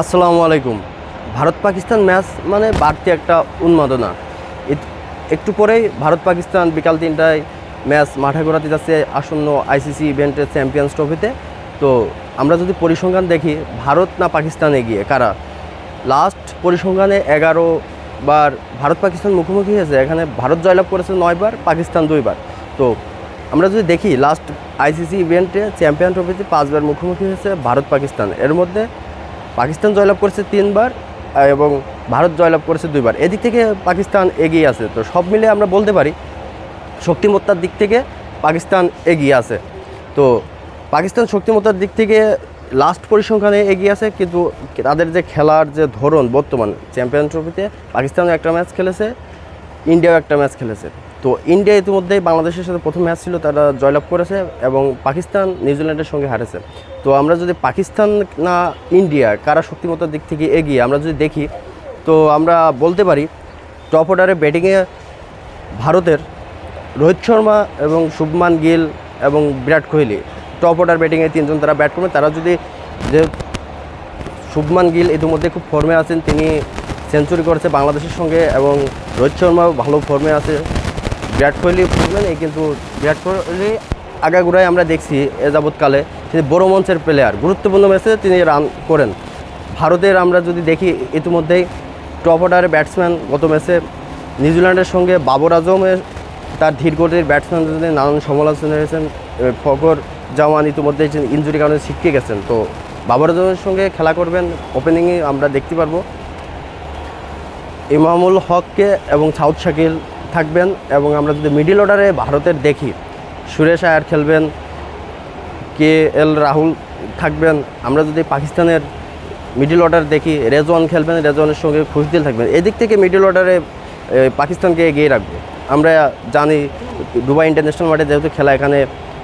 আসসালামু আলাইকুম। ভারত পাকিস্তান ম্যাচ মানে বাড়তি একটা উন্মাদনা। একটু পরেই ভারত পাকিস্তান বিকাল তিনটায় ম্যাচ মাঠে ঘোরাতে যাচ্ছে আসন্ন আইসিসি ইভেন্টের চ্যাম্পিয়ন্স ট্রফিতে। তো আমরা যদি পরিসংখ্যান দেখি, ভারত না পাকিস্তান এগিয়ে কারা? লাস্ট পরিসংখ্যানে এগারো বার ভারত পাকিস্তান মুখোমুখি হয়েছে। এখানে ভারত জয়লাভ করেছে নয়বার পাকিস্তান দুইবার তো আমরা যদি দেখি লাস্ট আইসিসি ইভেন্টে চ্যাম্পিয়ন ট্রফিতে পাঁচবার মুখোমুখি হয়েছে ভারত পাকিস্তান এর মধ্যে পাকিস্তান জয়লাভ করেছে তিনবার এবং ভারত জয়লাভ করেছে দুইবার। এদিক থেকে পাকিস্তান এগিয়ে আছে। তো সব মিলে আমরা বলতে পারি, শক্তিমত্তার দিক থেকে পাকিস্তান এগিয়ে আছে। তো পাকিস্তান শক্তিমত্তার দিক থেকে লাস্ট পরিসংখ্যানে এগিয়ে আছে, কিন্তু তাদের যে খেলার যে ধরন বর্তমান চ্যাম্পিয়ন ট্রফিতে পাকিস্তানও একটা ম্যাচ খেলেছে ইন্ডিয়াও একটা ম্যাচ খেলেছে। তো ইন্ডিয়া ইতিমধ্যেই বাংলাদেশের সাথে প্রথম ম্যাচ ছিল, তারা জয়লাভ করেছে এবং পাকিস্তান নিউজিল্যান্ডের সঙ্গে হারেছে। তো আমরা যদি পাকিস্তান না ইন্ডিয়া কারা শক্তিমত্তার দিক থেকে এগিয়ে, আমরা যদি দেখি, তো আমরা বলতে পারি টপ অর্ডারে ব্যাটিংয়ে ভারতের রোহিত শর্মা এবং শুভমান গিল এবং বিরাট কোহলি। টপ অর্ডার ব্যাটিংয়ে তিনজন তারা ব্যাট করবে। তারা যদি যে শুভমান গিল ইতিমধ্যে খুব ফর্মে আছেন, তিনি সেঞ্চুরি করেছে বাংলাদেশের সঙ্গে এবং রোহিত শর্মাও ভালো ফর্মে আছে। বিরাট কোহলি ফর্মে এই কিন্তু বিরাট কোহলি আগাগোড়ায় আমরা দেখছি এ যাবৎকালে তিনি বড় মঞ্চের প্লেয়ার গুরুত্বপূর্ণ ম্যাচে তিনি রান করেন। ভারতের আমরা যদি দেখি, ইতিমধ্যেই টপ অর্ডারের ব্যাটসম্যান গত ম্যাচে নিউজিল্যান্ডের সঙ্গে বাবর আজমের তার ধীরগতির ব্যাটসম্যান যদি নানান সমালোচনা হয়েছেন ফকর জামান ইতিমধ্যে ইঞ্জুরি কারণে ছিটকে গেছেন। তো বাবর আজমের সঙ্গে খেলা করবেন ওপেনিংয়ে আমরা দেখতে পারব। ইমামুল হককে এবং সাউথ শাকিল থাকবেন এবং আমরা যদি মিডিল অর্ডারে ভারতের দেখি, সুরেশ আয়ার খেলবেন, কে এল রাহুল থাকবেন, আমরা যদি পাকিস্তানের মিডিল অর্ডার দেখি, রেজওয়ান খেলবেন, রেজওয়ানের সঙ্গে খুশদিল থাকবেন, এদিক থেকে মিডিল অর্ডারে পাকিস্তানকে এগিয়ে রাখব। আমরা জানি দুবাই ইন্টারন্যাশনাল মাঠে যেহেতু খেলা, এখানে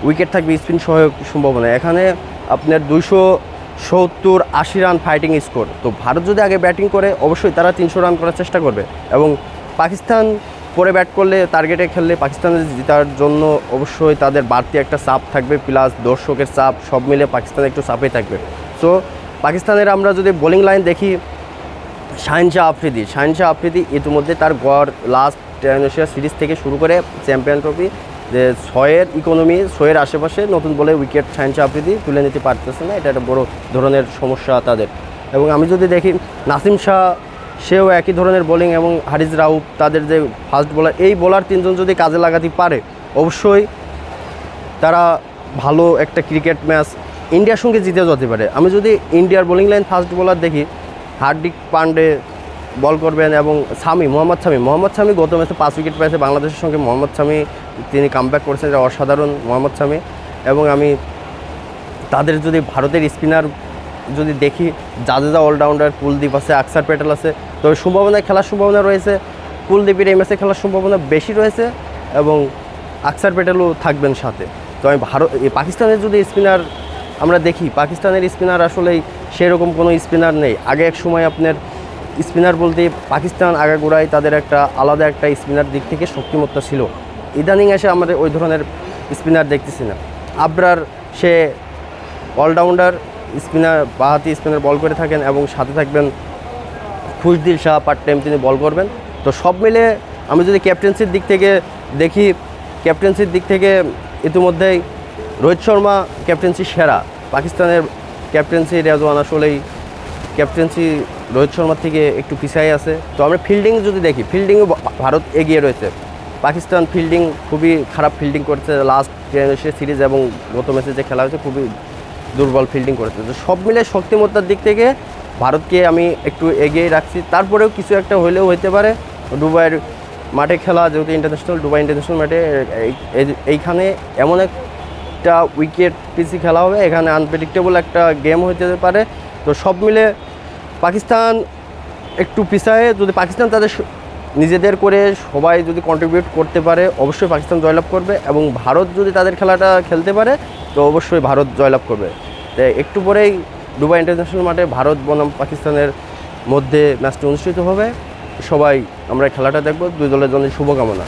উইকেট থাকবে স্পিন সহায়ক সম্ভাবনা। এখানে আপনার দুইশো সত্তর আশি রান ফাইটিং স্কোর তো ভারত যদি আগে ব্যাটিং করে, অবশ্যই তারা তিনশো রান করার চেষ্টা করবে এবং পাকিস্তান পরে ব্যাট করলে টার্গেটে খেললে পাকিস্তানের জেতার জন্য অবশ্যই তাদের বাড়তি একটা চাপ থাকবে প্লাস দর্শকের চাপ, সব মিলে পাকিস্তান একটু চাপে থাকবে। সো পাকিস্তানের আমরা যদি বোলিং লাইন দেখি, শাহিন শাহ আফ্রিদি, শাহিন শাহ আফ্রিদি ইতিমধ্যে তার গড় লাস্ট ইন্ডোনেশিয়া সিরিজ থেকে শুরু করে চ্যাম্পিয়ন ট্রফি যে ছয়ের ইকোনমি ছয়ের আশেপাশে নতুন বলে উইকেট শাহিন শাহ আফ্রিদি তুলে নিতে পারতেছে না, এটা একটা বড় ধরনের সমস্যা তাদের। এবং আমি যদি দেখি, নাসিম শাহ সেও একই ধরনের বোলিং এবং হারিজ রাউফ তাদের যে ফাস্ট বোলার এই বোলার তিনজন যদি কাজে লাগাতে পারে, অবশ্যই তারা ভালো একটা ক্রিকেট ম্যাচ ইন্ডিয়ার সঙ্গে জিতে যেতে পারে। আমি যদি ইন্ডিয়ার বোলিং লাইন ফাস্ট বোলার দেখি, হার্দিক পান্ডে বল করবেন এবং সামি, মোহাম্মদ সামি। মোহাম্মদ সামি গত ম্যাচে পাঁচ উইকেট পেয়েছে বাংলাদেশের সঙ্গে। মোহাম্মদ সামি, তিনি কামব্যাক করেছেন অসাধারণ মোহাম্মদ সামি। এবং আমি তাদের যদি ভারতের স্পিনার যদি দেখি জাদেজা অলরাউন্ডার কুলদীপ আছে, আকসার প্যাটেল আছে তবে সম্ভাবনা খেলার সম্ভাবনা রয়েছে, কুলদীপের এই ম্যাচে খেলার সম্ভাবনা বেশি রয়েছে এবং আকসার প্যাটেলও থাকবেন সাথে। তো আমি ভারত পাকিস্তানের যদি স্পিনার আমরা দেখি, পাকিস্তানের স্পিনার আসলেই সেরকম কোনো স্পিনার নেই। আগে এক সময় আপনার স্পিনার বলতে পাকিস্তান, আগাগোড়ায় তাদের একটা আলাদা একটা স্পিনার দিক থেকে শক্তিমত্তা ছিল। ইদানিং এসে আমাদের ওই ধরনের স্পিনার দেখতেছি না। আবরার, সে অলরাউন্ডার স্পিনার, বাহাতি স্পিনার বল করে থাকেন এবং সাথে থাকবেন খুশদিল শাহ, পার্ট টাইম তিনি বল করবেন। তো সব মিলে আমি যদি ক্যাপ্টেন্সির দিক থেকে দেখি, ক্যাপ্টেন্সির দিক থেকে ইতিমধ্যেই রোহিত শর্মা ক্যাপ্টেন্সি সেরা। পাকিস্তানের ক্যাপ্টেন্সি রেজওয়ান আসলেই ক্যাপ্টেন্সি রোহিত শর্মার থেকে একটু পিছাই আছে। তো আমরা ফিল্ডিং যদি দেখি, ফিল্ডিংও ভারত এগিয়ে রয়েছে। পাকিস্তান ফিল্ডিং খুবই খারাপ ফিল্ডিং করছে। লাস্ট সিরিজ এবং গত ম্যাচে যে খেলা হয়েছে, খুবই দুর্বল ফিল্ডিং করেছে। তো সব মিলে শক্তিমত্তার দিক থেকে ভারতকে আমি একটু এগিয়ে রাখছি। তারপরেও কিছু একটা হলেও হতে পারে। দুবাইয়ের মাঠে খেলা, যেহেতু ইন্টারন্যাশনাল দুবাই ইন্টারন্যাশনাল মাঠে, এই- এই- এইখানে এমন একটা উইকেট পিসি খেলা হবে। এখানে আনপ্রেডিক্টেবল একটা গেম হতে পারে। তো সব মিলে পাকিস্তান একটু পিছায়, যদি পাকিস্তান তাদের নিজেদের করে সবাই যদি কন্ট্রিবিউট করতে পারে, অবশ্যই পাকিস্তান জয়লাভ করবে এবং ভারত যদি তাদের খেলাটা খেলতে পারে তো অবশ্যই ভারত জয়লাভ করবে। তো একটু পরেই দুবাই ইন্টারন্যাশনাল মাঠে ভারত, বনাম, পাকিস্তানের মধ্যে ম্যাচটি অনুষ্ঠিত হবে। সবাই আমরা খেলাটা দেখব, দুই দলের জন্য শুভকামনা।